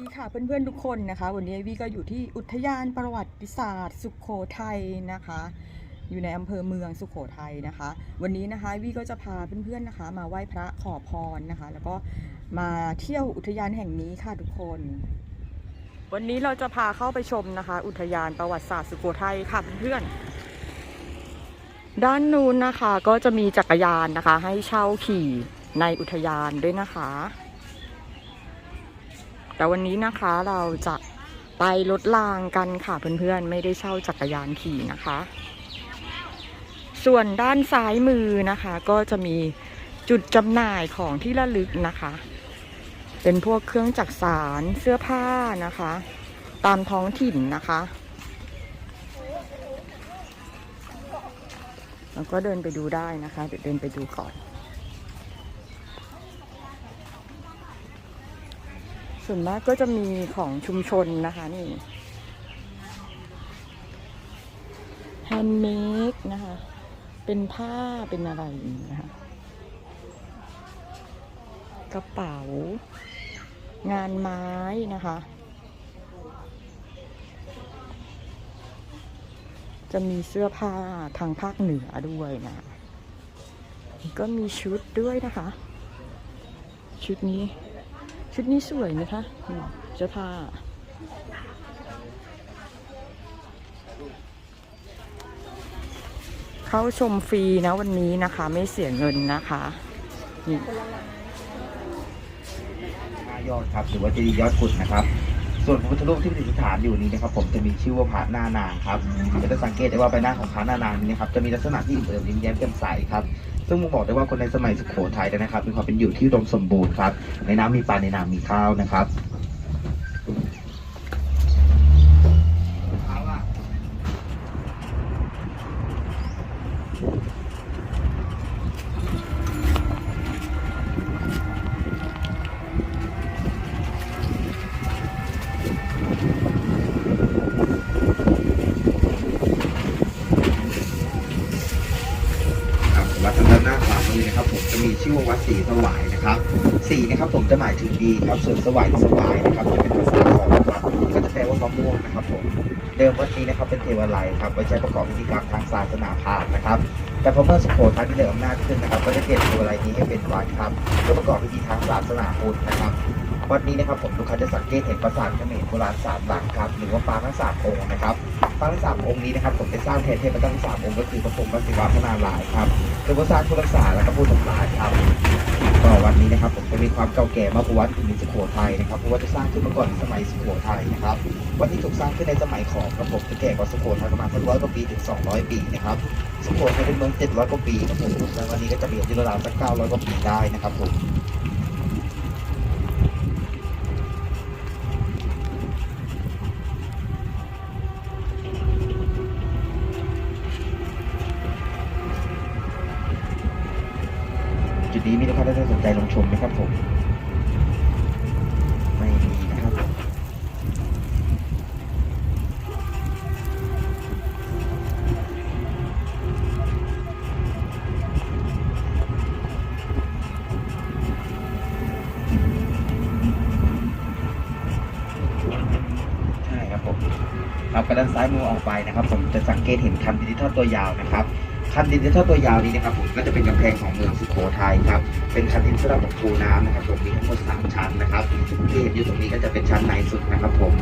ดีค่ะเพื่อนๆทุกคนนะคะ วันนี้วีก็อยู่ที่อุทยานประวัติศาสตร์สุขโขทัยนะคะ อยู่ในอำเภอเมืองสุขโขทัยนะคะ วันนี้นะคะวีก็จะพาเพื่อนๆนะคะ มาไหว้พระขอพรนะคะ แล้วก็มาเที่ยวอุทยานแห่งนี้ค่ะทุกคน วันนี้เราจะพาเข้าไปชมนะคะ อุทยานประวัติศาสตร์สุโขทัยค่ะเพื่อนๆด้านนู้นนะคะก็จะมีจักรยานนะคะ ให้เช่าขี่ในอุทยานด้วยนะคะ แต่วันนี้นะคะเราจะไปรถรางกันค่ะเพื่อนๆ ไม่ได้เช่าจักรยานขี่นะคะ ส่วนด้านซ้ายมือนะคะ ก็จะมีจุดจำหน่ายของที่ระลึกนะคะ เป็นพวกเครื่องจักสารเสื้อผ้านะคะ ตามท้องถิ่นนะคะ แล้วก็เดินไปดูได้นะคะ เดี๋ยวเดินไปดูก่อน ส่วนมากก็จะมีของชุมชนนะคะนี่แฮนด์เมดนะคะ เป็นผ้าเป็นอะไรนะคะกระเป๋า งานไม้นะคะ จะมีเสื้อผ้าทางภาคเหนือด้วยนะก็มีชุดด้วยนะคะ ชุดนี้ ชุดนี้สวยนะคะเสื้อผ้าเข้าชมฟรีนะวันนี้นะคะ ไม่เสียเงินนะคะนี่ยอดครับหรือว่าเจดีย์ยอดกุดนะครับ ส่วนพระพุทธรูปที่ประดิษฐานอยู่นี้นะครับ ผมจะมีชื่อว่าพระหน้านางครับจะสังเกตได้ว่าใบหน้าของพระหน้านางนี้นะครับจะมีลักษณะที่อิ่มเอิบยิ้มแย้มแจ่มใสครับ ซึ่งผมบอกได้ว่าคนในสมัยสุโขทัยนะครับมีความเป็นอยู่ที่อุดมสมบูรณ์ครับในน้ำมีปลาในน้ำมีข้าวนะครับ ดีครับส่วนสวายสวายนะครับจะเป็นภาษาของวัดก็จะแปลว่ามะม่วงนะครับผมเดิมวัดนี้นะครับเป็นเทวาลัยครับไว้ใช้ประกอบพิธีกรรมทางศาสนาพราหมณ์นะครับ แต่พอเมื่อสุโขทัยที่เดิมอำนาจขึ้นนะครับ ก็จะเปลี่ยนเทวาลัยนี้ให้เป็นวัดครับเพื่อประกอบพิธีทางศาสนาพุทธนะครับวัดนี้นะครับผมทุกท่านจะสังเกตเห็นปราสาทเขมรโบราณสามหลังครับหรือว่าปางทั้งสามองค์นะครับปางทั้งสามองค์นี้นะครับผมได้สร้างแทนเทพเจ้าทั้งสามองค์ก็คือพระพรหมพระศิวะพระนารายณ์ครับ คือว่าสร้างผู้รักษาและก็ผู้ทำลายครับก็วัดนี้นะครับผมจะมีความเก่าแก่มากกว่าวัดอื่นในสุโขทัยนะครับเพราะว่าจะสร้างขึ้นมาก่อนสมัยสุโขทัยนะครับวัดที่ถูกสร้างขึ้นในสมัยของกระผมจะแก่กว่าสุโขทัยประมาณสักร้อยกว่าปีถึง 200 ปีนะครับสุโขทัยเป็นเมือง700กว่าปีครับผมแล้ววันนี้ก็จะมีอายุราวสัก900กว่าปีได้นะครับผม ใจลงชมไหมครับผม ไม่มีนะครับใช่ครับผมครับกระด้านซ้ายมือออกไปนะครับ ผมจะสังเกตเห็นคันดิจิทัลตัวยาวนะครับ คันดินที่เท่าตัวยาวนี้นะครับผมก็จะเป็นกำแพงของเมืองสุโขทัยครับเป็นคันดินสำหรับปูน้ำนะครับผมมีทั้งหมดสามชั้นนะครับที่เห็นอยู่ตรงนี้ก็จะเป็นชั้นในสุดนะครับผม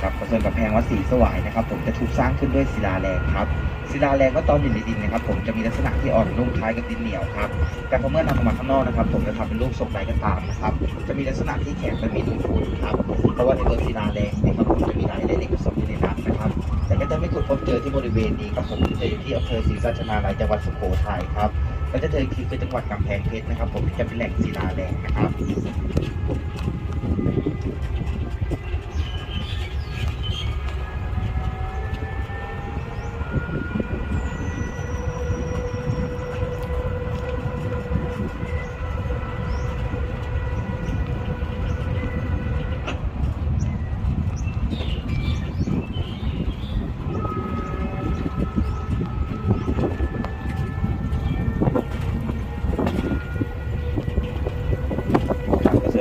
ครับส่วนกำแพงวัดศรีสวายนะครับ ผมจะถูกสร้างขึ้นด้วยศิลาแรงครับ ศิลาแรงก็ตอนอยู่ในดินนะครับผมจะมีลักษณะที่อ่อนนุ่มคล้ายกับดินเหนียวครับแต่พอเมื่อนำออกมาข้างนอกนะครับผมจะทำเป็นรูปทรงใดก็ตามนะครับจะมีลักษณะที่แข็งและมีรูขุ่นครับเพราะว่าในตัวศิลาแรงนะครับผมจะมีหลายเหล็กผสมอยู่ในนั้นนะครับ แต่ก็จะไม่ขุดพบเจอที่บริเวณนี้ครับผมจะอยู่ที่อำเภอศรีสัชนาลัยจังหวัดสุโขทัยครับก็จะเจอคือจังหวัดกำแพงเพชรนะครับ ผมจะเป็นแหล่งศิลาแรงนะครับ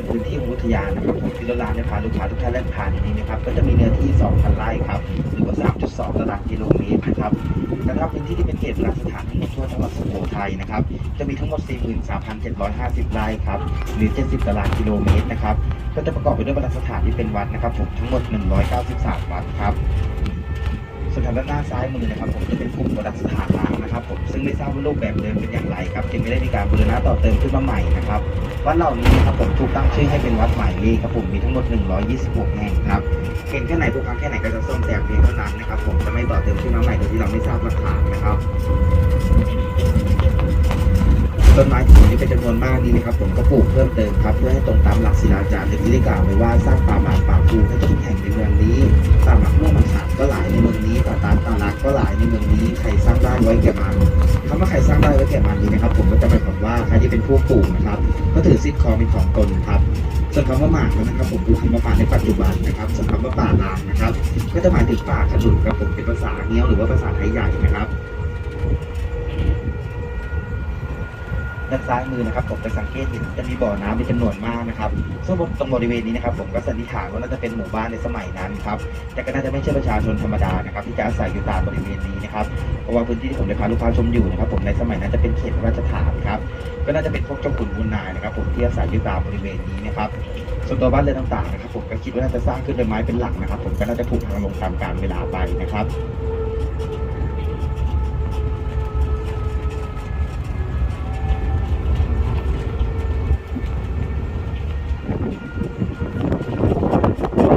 พื้นที่ของอุทยานนะครับผมที่ราลานได้พาลูกค้าทุกท่านแล่นผ่านอย่างนี้นะครับก็จะมีเนื้อที่ 2,000 ไร่ครับหรือว่า 3.2 ตารางกิโลเมตรนะครับแล้วก็พื้นที่ที่เป็นเขตโบราณสถานทั้งทั่วจังหวัดสุโขทัยนะครับจะมีทั้งหมด 43,750 ไร่ครับหรือ 70 ตารางกิโลเมตรนะครับก็จะประกอบไปด้วยโบราณสถานที่เป็นวัดนะครับผมทั้งหมด 193 วัดครับ ส่วนทางด้านหน้าซ้ายมือนะครับผมจะเป็นกลุ่มโบราณสถานล้างนะครับผมซึ่งไม่ทราบว่ารูปแบบเดิมเป็นอย่างไรครับจึงไม่ได้มีการบูรณะต่อเติมขึ้นมาใหม่นะครับวัดเหล่านี้นะครับผมถูกตั้งชื่อให้เป็นวัดใหม่เลขครับผมมีทั้งหมด 126 แห่งครับเห็นแค่ไหนพวกครั้งแค่ไหนก็จะซ่อมแซมเพียงเท่านั้นนะครับผมจะไม่ต่อเติมขึ้นมาใหม่โดยที่เราไม่ทราบหลักฐานะครับ ต้นไม้ที่นี่เป็นจำนวนมากนี่นะครับผมก็ปลูกเพิ่มเติมครับเพื่อให้ตรงตามหลักศิลาจารึกที่ได้กล่าวไว้ว่าสร้างป่าหมากป่าภูให้ทุกแห่งในเมืองนี้ป่าหมากม่วงหมากสามก็หลายในเมืองนี้ป่าตาลป่ารักก็หลายในเมืองนี้ใครสร้างได้ไว้แก่มันคำว่าใครสร้างได้ไว้แก่มันนี้นะครับ ผมก็จะหมายความว่าใครที่เป็นผู้ปลูกนะครับ ก็ถือสิทธิ์ครองเป็นของตนครับส่วนคำว่าหมากนั้นนะครับผมคือคำว่าป่าในปัจจุบันนะครับส่วนคำว่าป่าลางนะครับ ก็จะหมายถึงป่าขนุนครับผมเป็นภาษาเงี้ยวหรือว่าภาษาไทยใหญ่นะครับ ด้านซ้ายมือนะครับผมจะสังเกตเห็นจะมีบ่อน้ำเป็นจำนวนมากนะครับซึ่งตรงบริเวณนี้นะครับผมก็สันนิษฐานว่าน่าจะเป็นหมู่บ้านในสมัยนั้นครับแต่ก็น่าจะไม่ใช่ประชาชนธรรมดานะครับที่จะอาศัยอยู่ตามบริเวณนี้นะครับเพราะว่าพื้นที่ที่ผมได้พาลูกค้าชมอยู่นะครับผมในสมัยนั้นจะเป็นเขตราชฐานครับก็น่าจะเป็นพวกเจ้าขุนมูลนายนะครับผมที่อาศัยอยู่ตามบริเวณนี้นะครับส่วนตัวบ้านเรือนต่างๆนะครับผมก็คิดว่าน่าจะสร้างขึ้นโดยไม้เป็นหลักนะครับผมก็น่าจะถูกทางลงตามกาลเวลาไปนะครับ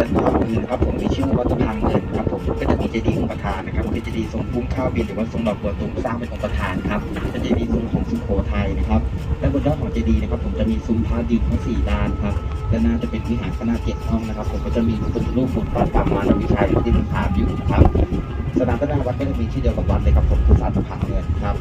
ด้านขวามือนะครับผมมีชื่อว่าวัดตะพังเงินครับผมก็จะมีเจดีย์องค์ประธานนะครับเป็นเจดีย์ทรงินหรือว่าทรงดอกบัวตูมสร้างเป็นองค์ประธานครับเป็นเจดีย์ทรงของสุโขทัยนะครับและบนยอดของเจดีย์นะครับ ผมจะมีซุ้มพระดินทั้งสี่ด้านครับด้านหน้าจะเป็นวิหารขนาดเจ็ดห้องนะครับ ผมก็จะมีพระพุทธรูปฝุ่นปัดปางมารวิชัยที่เป็นพานอยู่นะครับสนามด้านหน้าวัดก็จะมีชื่อเดียวกับวัดเลยครับผมคือสาลตะพันเงินครับ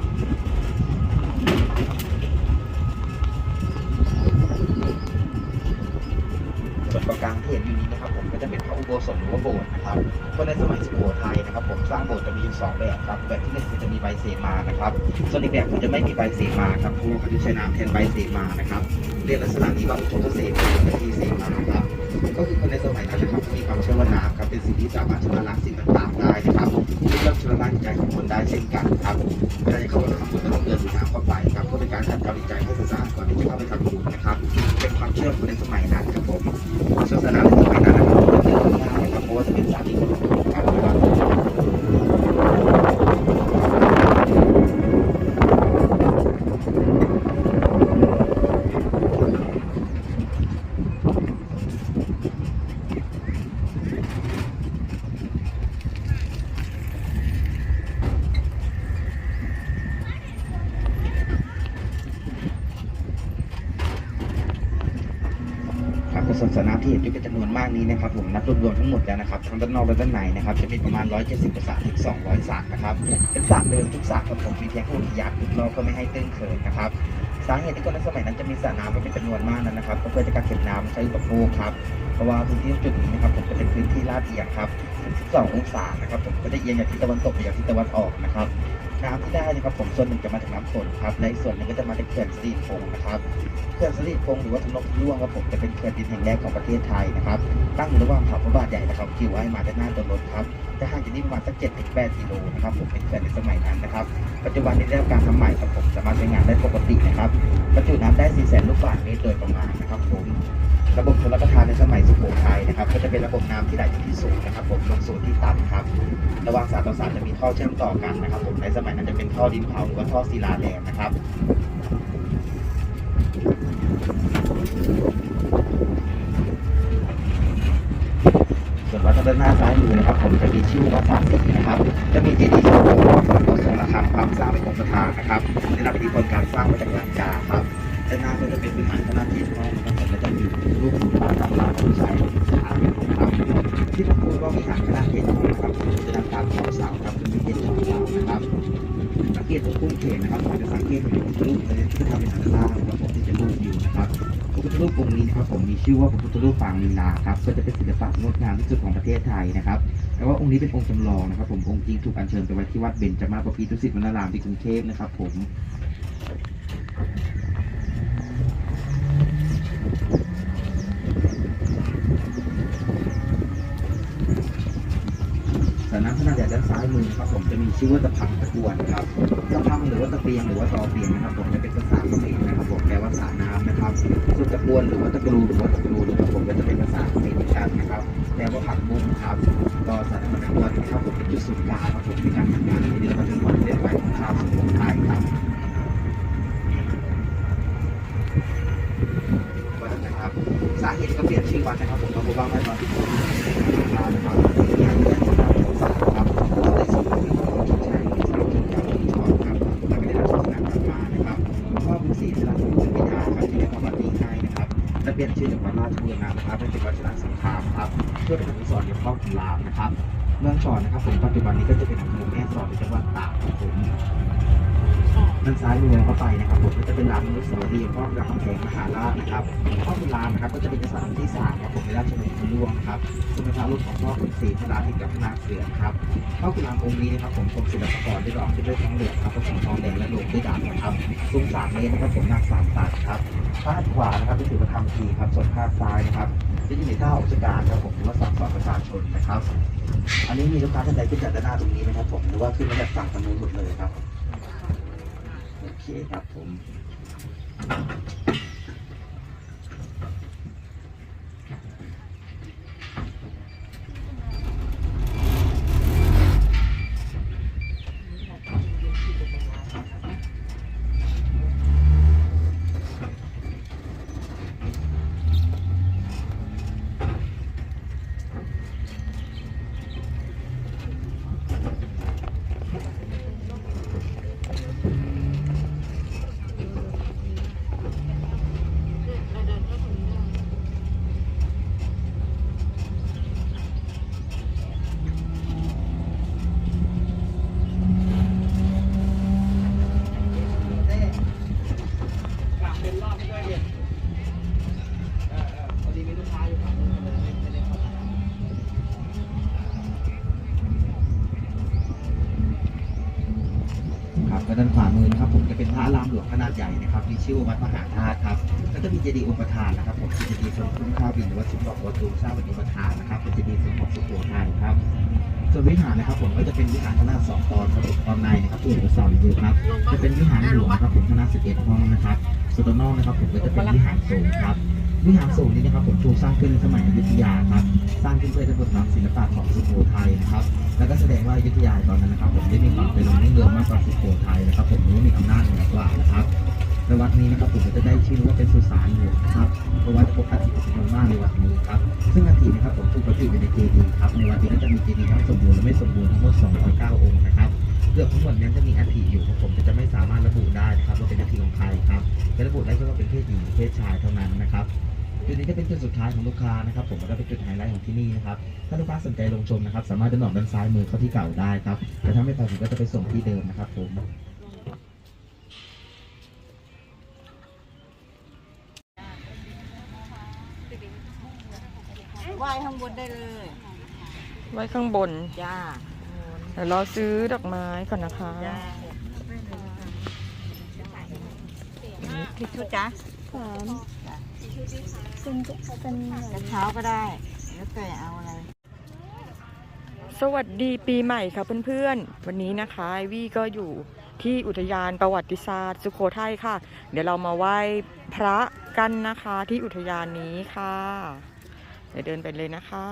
ห็นอยู่นี้นะครับผมก็จะเป็นพระอุโบสถหรือว่าโบสถ์นะครับก็ในสมัยสุโขทัยนะครับ ผมสร้างโบสถ์จะมีอยู่สองแบบครับแบบที่หนึ่งคือจะมีใบเสมานะครับ ส่วนอีกแบบคือจะไม่มีใบเสมาครับเพราะว่าเขาจะใช้น้ำแทนใบเสมานะครับเรียกลักษณะนี้ว่าอุทกเสมาหรือที่เสมาครับก็คือคนในสมัยนั้นนะครับมีความเชื่อว่าน้ำครับเป็นสิ่งที่สามารถชำระล้างสิ่งต่างๆได้นะครับที่เริ่มชำระล้างจิตใจของคนได้เช่นกันครับถ้าจะเข้าไปทำบุญก็ต้องเดินดูน้ำเข้าไปครับเพื่อเป็นการขัดเกลาจิตใจให้สะอาดก่อนที่จะเข้าไปทำบุญนะครับเป็นความเชื่อคนในสมัยนั้นครับผม ศาสนาในสมัยนั้นนะครับจะเจริญมากนะครับเพราะว่าจะเป็นสถานที่ของการปฏิบัติครับศาสนา ที่เห็นอยู่เป็นจำนวนมากนี้นะครับผมนับรวมๆทั้งหมดแล้วนะครับทั้งด้านนอกและด้านในนะครับจะมีประมาณ 170กว่าสระถึง200สระนะครับเป็นสระเดิมทุกสระครับผมมีเพียงแค่อุทยานรอบก็ไม่ให้ตื้นเขินนะครับสาเหตุที่คนในสมัยนั้นจะมีสระน้ำไว้เป็นจำนวนมากนั้นนะครับก็เพื่อจะกักเก็บน้ำใช้อุปโภคครับเพราะว่าพื้นที่จุดนี้นะครับผมจะเป็นพื้นที่ลาดเอียงครับ12องศานะครับผมก็จะเอียงจากทิศตะวันตกไปยังทิศตะวันออกนะครับ น้ำที่ได้นะครับผมส่วนหนึ่งจะมาจากน้ำฝนครับและอีกส่วนหนึ่งก็จะมาจากเขื่อนสิริพงศ์นะครับเขื่อนสิริพงศ์หรือว่าทนกร่วงครับผมจะเป็นเขื่อนดินแห่งแรกของประเทศไทยนะครับตั้งอยู่ระหว่างเขาพระบาทใหญ่นะครับที่ไว้มาด้านหน้าตัวรถครับจะห่างจากนี้ประมาณสัก7ถึง8กิโลนะครับผมเป็นเขื่อนในสมัยนั้นนะครับปัจจุบันนี้ได้รับการทำใหม่ครับผมสามารถใช้งานได้ปกตินะครับบรรจุน้ำได้4แสนลูกบาศก์เมตรโดยประมาณนะครับผม ระบบชลประทานในสมัยสุโขทัยนะครับ ก็จะเป็นระบบน้ำที่ไหลจากที่สูงนะครับ ผมลงสู่ที่ต่ำครับ ระหว่างสรต่อสรจะมีท่อเชื่อมต่อกันนะครับ ผมในสมัยนั้นจะเป็นท่อดินเผาหรือว่าท่อศิลาแรงนะครับส่วนวัดทางด้านหน้าซ้ายมือนะครับ ผมจะมีชื่อวัดสามสิบนะครับ จะมีเจดีย์ทรงองค์วัดสามวัดสองระฆังความสร้างเป็นองค์ประธานนะครับได้รับอิทธิพลการสร้างมาจากลังกาครับด้านหน้าก็จะเป็นวิหารขนาที่ห้องนะครับและจะมี รูปหุ่นปางตำราผู้ชายสถานนะครับที่พระพุทธว่าวิหารขาดเจ็ดห้องนครับจะนำตามของสาครับคือเจ็ดช่องเสานะครับสังเกตตรงพุ่มเขนนะครับจะสังเกตเห็นรูปเลยที่ทำเป็นอันล่างนะครับผมที่จะรูปอยู่นะครับพระพุทธรูปองค์นี้นะครับผมมีชื่อว่าพระพุทธรูปปางลีลาครับก็จะเป็นศิลปะงดงามที่สุดของประเทศไทยนะครับแต่ว่าองค์นี้เป็นองค์จำลองนะครับผมองค์จริงถูกอัญเชิญไปไว้ที่วัดเบญจมาบพิตรดุสิตวนารามที่กรุงเทพนะครับผม นะครับผมจะมีชื่อว่าตะพังตะกวนนครับตะพังหรือว่าตะเปียงหรือว่าตอเปียงนะครับผมจะเป็นภาษาเขมรนะครับผมแปลว่าสรน้ำนะครับส่วนตะกวนหรือว่าตะกรูหรือว่าตะกรูนะครับผมก็จะเป็นภาษาเขมรเหมือนกันนะครับแปลว่าผักบุ้งครับก็สถานตะกวนนะครับผมเป็นจุดศูนย์กลางครับผมในการทำงานในเดือนปัจจุบันเรียกว่าข้าวสุโขทัยครับวัดนะครับสาเหตุก็เปลี่ยนชื่อวัดนะครับผมเพราะว่า นะครับให้เป็นวัดชนะสงครามครับเพื่อเป็นอนุสรณ์ในครอบครัวรามนะครับ เมืองชอนนะครับผมปัจจุบันนี้ก็จะเป็นอำเภอแม่สอดในจังหวัดตากครับผมด้านซ้ายมือเข้าไปนะครับผมก็จะเป็นร้านอนุสาวรีย์พ่อรามคำแหงมหาราชนะครับพ่อคุณรามนะครับก็จะเป็นกษัตริย์ที่สามครับผมในราชวงศ์พระร่วงครับซึ่งเป็นพระลูกของพ่อคุณศรีพระราธิกับพระนาคเสือครับพ่อคุณรามองค์นี้นะครับผมกรมศิลปากรได้หล่อขึ้นด้วยทองเหลืองครับผสมทองแดงและโลหะด้วยดาบนะครับสูงสามเมตรนะครับผมหนักสามตันครับด้านขวานะครับเป็นถือประธรรมทีครับส่วนข้างซ้ายนะครับ ที่ยู่ในท่าราชการครับผมหรือว่าสั่งสอประชาชนนะครับ อันนี้มีลูกค้าท่านใดขึ้นจากด้านหน้าตรงนี้ไหมครับผมหรือว่าขึ้นมาจากฝั่งตรงนู้นหมดเลยครับโอเคครับผม ครับและ ด้านขวามือนะครับผมจะเป็นพระรามหลวงขนาดใหญ่นะครับมีชื่อว่าวัดมหาธาตุครับแล้วก็มีเจดีย์องค์ประธานนะครับผมเจดีย์ทรงคุ้มข้าวบินหรือว่าสุนทรวัตถุสร้างเป็นองค์ประธานนะครับเป็นเจดีย์ทรงของสุโขทัยครับส่วนวิหารนะครับผมก็จะเป็นวิหารขนาดสองตอนครับตอนในนะครับตัวอุปสรรคอยู่ครับจะเป็นวิหารหลวงนะครับผมขนาด11ห้องนะครับส่วนตอนนอกนะครับผมก็จะเป็นวิหารโสงครับวิหารโสงนี้นะครับผมถูกสร้างขึ้นในสมัยอยุธยาครับสร้างขึ้นเพื่อจะบทบาทศิลปะของสุโขทัยนะครับแล้วก็แสดงว่าอยุธยาตอนนั้นนะครับผมได้มีความเป็นรุ่งเรืองมากกว่าสุโขทัย ในวัดนี้นะครับผมจะได้ชื่อว่าเป็นสุสานหลวงครับเพราะว่าจะพบอัฐิจำนวนมากในวัดนี้ครับซึ่งอัฐินะครับผมถูกประดิษฐ์อยู่ในเจดีย์ครับในวัดนี้ก็จะมีเจดีย์ทั้งสมบูรณ์และไม่สมบูรณ์ทั้งหมด 209 องค์นะครับเกือบทั้งหมดนั้นจะมีอัฐิอยู่ครับผมจะไม่สามารถระบุได้นะครับว่าเป็นอัฐิของใครครับจะระบุได้แค่ว่าเป็นเพศหญิงเพศชายเท่านั้นนะครับจุดนี้จะเป็นจุดสุดท้ายของลูกค้านะครับผมก็เป็นจุดไฮไลท์ของที่นี่นะครับถ้าลูกค้าสนใจลงชมนะครับ สามารถเดินออกด้านซ้ายมือเข้าที่เก่าได้ครับแต่ถ้าไม่ไปผมก็จะไปส่งที่เดิมนะครับผม ว้ข้างบนได้เลย ไว้ข้างบน จ้าเดี๋ยวเราซื้อดอกไม้ก่อนนะคะจ้าทิชชู่จ้าสามเป็นเป็นอะไรกระเช้าก็ได้ แล้วแต่เอาอะไร สวัสดีปีใหม่ค่ะเพื่อนๆ วันนี้นะคะไอวี่ก็อยู่ที่อุทยานประวัติศาสตร์สุโขทัยค่ะ เดี๋ยวเรามาไหว้พระกันนะคะที่อุทยานนี้ค่ะ เดี๋ยวเดินไปเลยนะคะ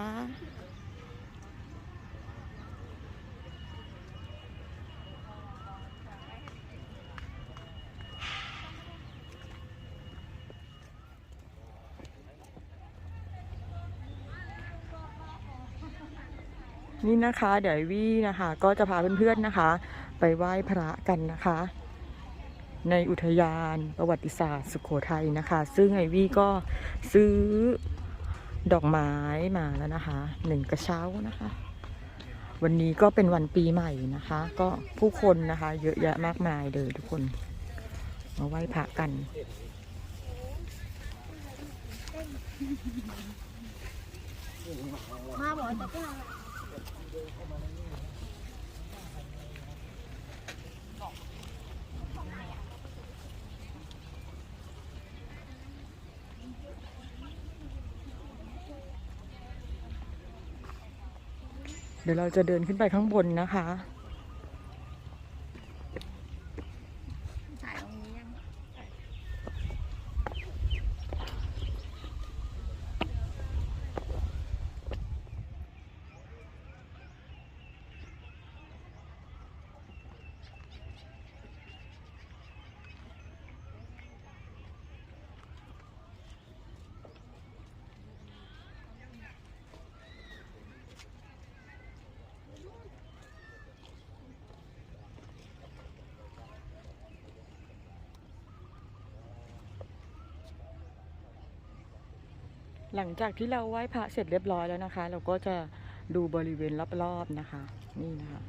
นี่นะคะ เดี๋ยววี่นะคะ ก็จะพาเพื่อนๆนะคะ ไปไหว้พระกันนะคะในอุทยานประวัติศาสตร์สุโขทัยนะคะ ซึ่งไอวี่ก็ซื้อ ดอกไม้มาแล้วนะคะหนึ่งกระเช้านะคะ วันนี้ก็เป็นวันปีใหม่นะคะ ก็ผู้คนนะคะ เยอะแยะมากมายเลยทุกคน มาไหว้พระกัน มาบอกจะก เดี๋ยวเราจะเดินขึ้นไปข้างบนนะคะ หลังจากที่เราไหว้พระเสร็จเรียบร้อยแล้วนะคะ เราก็จะดูบริเวณรอบๆนะคะ นี่นะคะ